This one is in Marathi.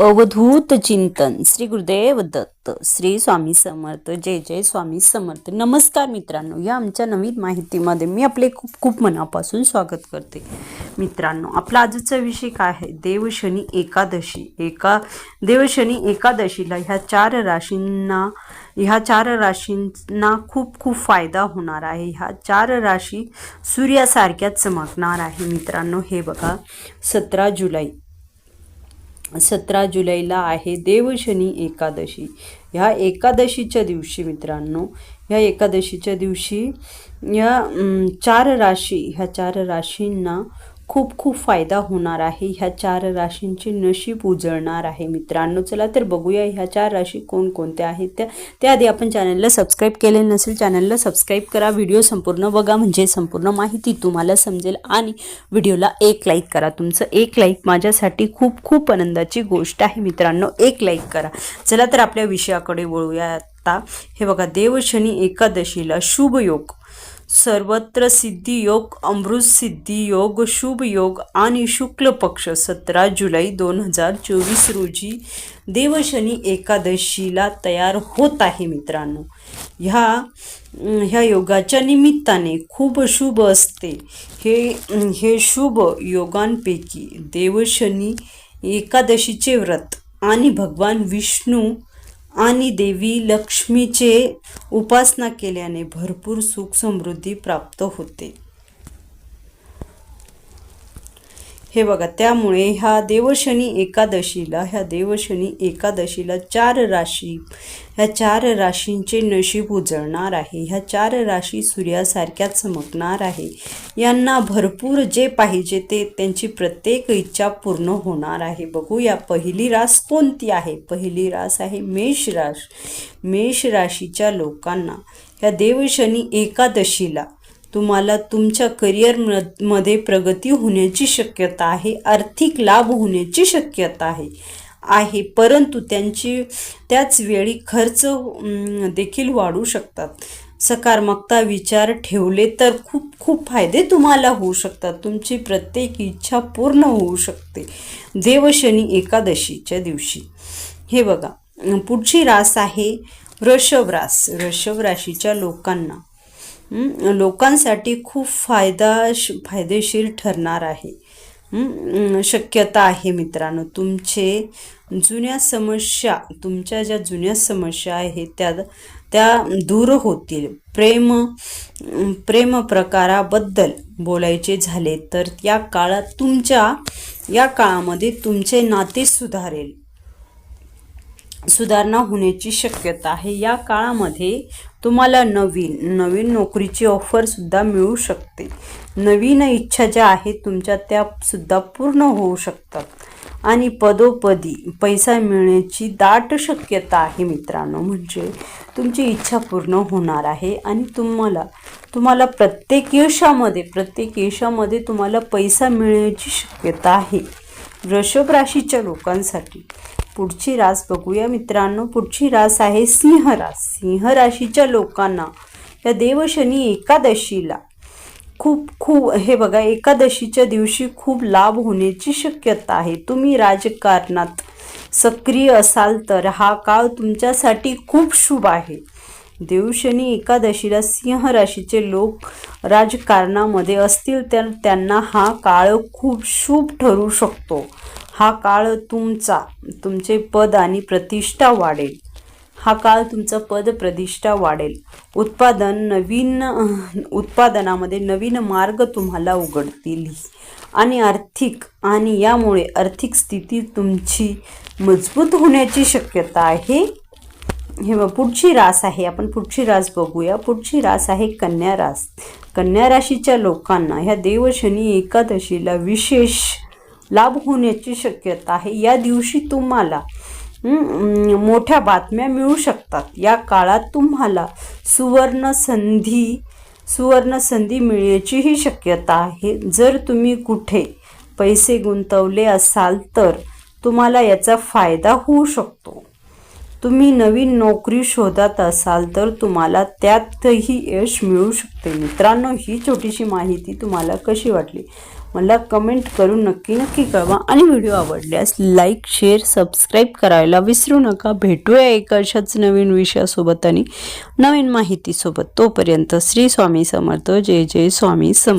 अवधूत चिंतन. श्री गुरुदेव दत्त श्री स्वामी समर्थ जय जय स्वामी समर्थ. नमस्कार मित्रांनो या आमच्या नवीन माहितीमध्ये मी आपले खूप खूप मनापासून स्वागत करते. मित्रांनो आपला आजचा विषय काय आहे? देवशनी एकादशी. एका देवशनी एकादशीला ह्या चार राशींना ह्या चार राशींना खूप खूप फायदा होणार आहे. ह्या चार राशी सूर्यासारख्या चमकणार आहे मित्रांनो. हे बघा सतरा जुलै. सतरा जुलैला आहे देवशनी एकादशी. ह्या एकादशीच्या दिवशी मित्रांनो ह्या एकादशीच्या दिवशी या चार राशी ह्या चार राशींना खूप खूप फायदा होणार आहे. ह्या चार राशींचे नशीब उजळणार आहे मित्रांनो. चला तर बघूया ह्या चार राशी कोणकोणत्या आहेत. त्या त्याआधी आपण चॅनलला सबस्क्राईब केले नसेल चॅनलला सबस्क्राईब करा. व्हिडिओ संपूर्ण बघा म्हणजे संपूर्ण माहिती तुम्हाला समजेल आणि व्हिडिओला एक लाईक करा. तुमचं एक लाईक माझ्यासाठी खूप खूप आनंदाची गोष्ट आहे मित्रांनो. एक लाईक करा. चला तर आपल्या विषयाकडे वळूया. आता हे बघा देवशनी एकादशीला शुभ योग. सर्वत्र सिद्धी योग अमृत सिद्धी योग शुभ योग आणि शुक्ल पक्ष. सतरा जुलै दोन हजार चोवीस रोजी देवशनी एकादशीला तयार होत आहे मित्रांनो. ह्या ह्या योगाच्या निमित्ताने खूप शुभ असते. हे हे शुभ योगांपैकी देवशनी एकादशीचे व्रत आणि भगवान विष्णू आणि देवी लक्ष्मीचे उपासना केल्याने भरपूर सुख समृद्धी प्राप्त होते. हे बघा त्यामुळे ह्या देवशनी एकादशीला ह्या देवशनी एकादशीला चार राशी ह्या चार राशींचे नशीब उजळणार आहे. ह्या चार राशी सूर्यासारख्या चमकणार आहे. यांना भरपूर जे पाहिजे ते त्यांची प्रत्येक इच्छा पूर्ण होणार आहे. बघूया पहिली रास कोणती आहे? पहिली रास आहे मेष राश मेष राशीच्या लोकांना. ह्या देवशनी एकादशीला तुम्हाला तुमच्या करिअरमध्ये प्रगती होण्याची शक्यता आहे आर्थिक लाभ होण्याची शक्यता आहे आहे. परंतु त्यांची त्याच वेळी खर्च देखील वाढू शकतात. सकारात्मकता विचार ठेवले तर खूप खूप फायदे तुम्हाला होऊ शकतात. तुमची प्रत्येक इच्छा पूर्ण होऊ शकते. देवशनी एकादशीच्या दिवशी. हे बघा पुढची रास आहे वृषभ रास. वृषभ राशीच्या लोकांना लोकांसाठी खूप फायदा फायदेशीर ठरणार आहे. शक्यता आहे मित्रांनो. तुमचे जुन्या समस्या तुमच्या ज्या जुन्या समस्या आहेत त्या त्या दूर होतील. प्रेम प्रेम प्रकाराबद्दल बोलायचे झाले तर या काळात तुमच्या या काळामध्ये तुमचे नाते सुधारेल. सुधारणा होण्याची शक्यता आहे. या काळामध्ये तुम्हाला नवीन नवीन नोकरीची ऑफरसुद्धा मिळू शकते. नवीन इच्छा ज्या आहेत तुमच्या त्यासुद्धा पूर्ण होऊ शकतात. आणि पदोपदी पैसा मिळण्याची दाट शक्यता आहे मित्रांनो. म्हणजे तुमची इच्छा पूर्ण होणार आहे आणि तुम्हाला तुम्हाला प्रत्येक यशामध्ये प्रत्येक यशामध्ये तुम्हाला पैसा मिळण्याची शक्यता आहे. वृषभ राशीच्या लोकांसाठी पुढची रास बघूया मित्रांनो. पुढची रास आहे सिंह रास. सिंह राशीच्या लोकांना या देवशनी एकादशीला खूप खूप हे बघा एकादशीच्या दिवशी खूप लाभ होण्याची शक्यता आहे. तुम्ही राजकारणात सक्रिय असाल तर हा काळ तुमच्यासाठी खूप शुभ आहे. देवशनी एकादशीला सिंह राशीचे लोक राजकारणामध्ये असतील तर त्यांना हा काळ खूप शुभ ठरू शकतो. हा काळ तुमचा तुमचे पद आणि प्रतिष्ठा वाढेल. हा काळ तुमचं पद प्रतिष्ठा वाढेल. उत्पादन नवीन उत्पादनामध्ये नवीन मार्ग तुम्हाला उघडतील. आणि आर्थिक आणि यामुळे आर्थिक स्थिती तुमची मजबूत होण्याची शक्यता आहे. हे पुढची रास आहे. आपण पुढची रास बघूया. पुढची रास आहे कन्या रास. कन्या राशीच्या लोकांना ह्या देवशनी एकादशीला विशेष लाभ होण्याची शक्यता आहे. या दिवशी तुम्हाला मोठ्या बातम्या मिळू शकतात. या काळात तुम्हाला सुवर्ण संधी सुवर्ण संधी मिळण्याचीही शक्यता आहे. जर तुम्ही कुठे पैसे गुंतवले असाल तर तुम्हाला याचा फायदा होऊ शकतो. तुम्ही नवीन नोकरी शोधत असाल तर तुम्हाला त्यातही यश मिळू शकते. मित्रांनो ही छोटीशी माहिती तुम्हाला कशी वाटली? मला कमेंट करून नक्की नक्की कळवा. आणि व्हिडिओ आवडल्यास लाईक शेअर सबस्क्राईब करायला विसरू नका. भेटूया एक अशाच नवीन विषयासोबत आणि नवीन माहितीसोबत. तोपर्यंत श्री स्वामी समर्थ. जय जय स्वामी समर्थ